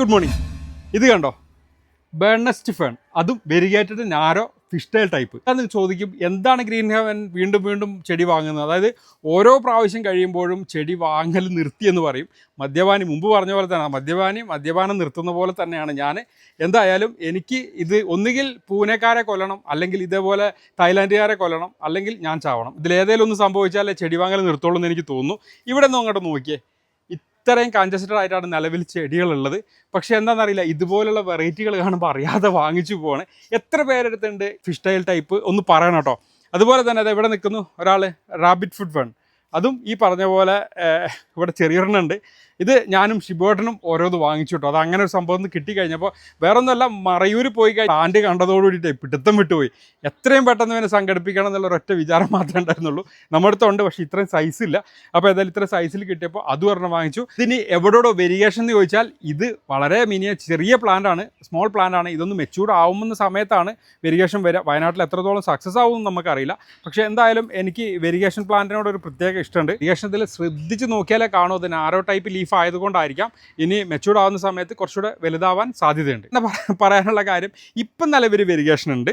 Good morning ഇത് കണ്ടോ? ബേണസ്റ്റ് fern അതും variegated narrow fish tail type അത് ചോദിക്കും എന്താണ് ഗ്രീൻ ഹെവൻ വീണ്ടും വീണ്ടും ചെടി വാങ്ങുന്നത്? അതായത് ഓരോ പ്രാവശ്യം കഴിയുമ്പോഴും ചെടി വാങ്ങൽ നിർത്തി എന്ന് പറയും. മദ്യപാനി മുമ്പ് പറഞ്ഞ പോലെ തന്നെ മദ്യപാനി മദ്യപാനം നിർത്തുന്ന പോലെ തന്നെയാണ് ഞാൻ എന്തായാലും എനിക്ക് ഇത് ഒന്നുകിൽ പൂനെക്കാരെ കൊല്ലണം അല്ലെങ്കിൽ ഇതേപോലെ തായ്ലാൻഡുകാരെ കൊല്ലണം അല്ലെങ്കിൽ ഞാൻ ചാവണം. ഇതിലേതെങ്കിലും ഒന്ന് സംഭവിച്ചാലേ ചെടി വാങ്ങൽ നിർത്തുള്ളൂ എന്ന് എനിക്ക് തോന്നുന്നു. ഇവിടെ നിന്ന് അങ്ങോട്ട് നോക്കിയേ. ഇത്രയും കൺജസ്റ്റഡ് ആയിട്ടാണ് നിലവിൽ ചെടികളുള്ളത് പക്ഷേ എന്താണെന്നറിയില്ല ഇതുപോലുള്ള വെറൈറ്റികൾ കാണുമ്പോൾ അറിയാതെ വാങ്ങിച്ചു പോവാണ്. എത്ര പേരെടുത്തുണ്ട് ഫിഷ് ടൈൽ ടൈപ്പ് ഒന്ന് പറയണം കേട്ടോ. അതുപോലെ തന്നെ അത് എവിടെ നിൽക്കുന്നു ഒരാൾ റാബിറ്റ് ഫുഡ് ഫണ്ട് അതും ഈ പറഞ്ഞ പോലെ ഇവിടെ ചെറിയൊരെണ്ണുണ്ട്. ഇത് ഞാനും ഷിബോട്ടനും ഓരോന്ന് വാങ്ങിച്ചു അത് അങ്ങനെ ഒരു സംഭവം ഒന്ന് കിട്ടിക്കഴിഞ്ഞപ്പോൾ വേറെ ഒന്നുമല്ല മറയൂർ പോയി കഴിഞ്ഞാൽ ആൻഡ് കണ്ടതോടുകൂടിയിട്ട് പിടുത്തം വിട്ടുപോയി. എത്രയും പെട്ടെന്ന് ഇവനെ സംഘടിപ്പിക്കണം എന്നുള്ള ഒരൊറ്റ വിചാരം മാത്രമേ ഉണ്ടായിരുന്നുള്ളൂ. നമ്മുടെ അടുത്തുണ്ട് പക്ഷേ ഇത്രയും സൈസ് ഇല്ല. അപ്പോൾ ഏതായാലും ഇത്ര സൈസിൽ കിട്ടിയപ്പോൾ അത് ഒരെണ്ണം വാങ്ങിച്ചു. ഇനി എവിടെയോടോ വെരിഗേഷൻ എന്ന് ചോദിച്ചാൽ ഇത് വളരെ മിനിയ ചെറിയ പ്ലാന്റ് ആണ് സ്മോൾ പ്ലാന്റ് ആണ്. ഇതൊന്ന് മെച്ചൂർഡ് ആവുന്ന സമയത്താണ് വെരിഗേഷൻ വരിക വയനാട്ടിൽ എത്രത്തോളം സക്സസ് ആവുമെന്ന് നമുക്കറിയില്ല. പക്ഷേ എന്തായാലും എനിക്ക് വെരിഗേഷൻ പ്ലാന്റിനോട് ഒരു പ്രത്യേക ഇഷ്ടമുണ്ട്. വെരിഗേഷനത്തിൽ ശ്രദ്ധിച്ച് നോക്കിയാലേ കാണൂ അതിന് നാരോ ടൈപ്പ് ലീഫ് ആയതുകൊണ്ടായിരിക്കാം. ഇനി മെച്ചൂർഡ് ആവുന്ന സമയത്ത് കുറച്ചുകൂടെ വലുതാവാൻ സാധ്യതയുണ്ട്. എന്നാൽ പറയാനുള്ള കാര്യം ഇപ്പം നിലവിൽ വെരിഗേഷൻ ഉണ്ട്.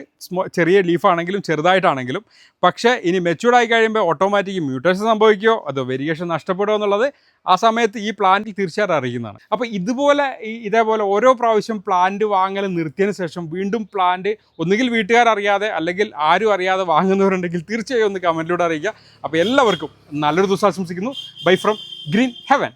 ചെറിയ ലീഫാണെങ്കിലും ചെറുതായിട്ടാണെങ്കിലും. പക്ഷേ ഇനി മെച്ചൂർഡ് ആയി കഴിയുമ്പോൾ ഓട്ടോമാറ്റിക് മ്യൂട്ടേഷൻ സംഭവിക്കുകയോ അതോ വെരിഗേഷൻ നഷ്ടപ്പെടുമോ എന്നുള്ളത് ആ സമയത്ത് ഈ പ്ലാന്റിൽ തീർച്ചയായിട്ടും അറിയുന്നതാണ്. അപ്പോൾ ഇതുപോലെ ഇതേപോലെ ഓരോ പ്രാവശ്യം പ്ലാന്റ് വാങ്ങൽ നിർത്തിയതിന് ശേഷം വീണ്ടും പ്ലാന്റ് ഒന്നുകിൽ വീട്ടുകാർ അറിയാതെ അല്ലെങ്കിൽ ആരും അറിയാതെ വാങ്ങുന്നവരുണ്ടെങ്കിൽ തീർച്ചയായും ഒന്ന് കമന്റിലൂടെ അറിയിക്കുക. അപ്പോൾ എല്ലാവർക്കും നല്ലൊരു ദിവസം ആശംസിക്കുന്നു. Bye from green heaven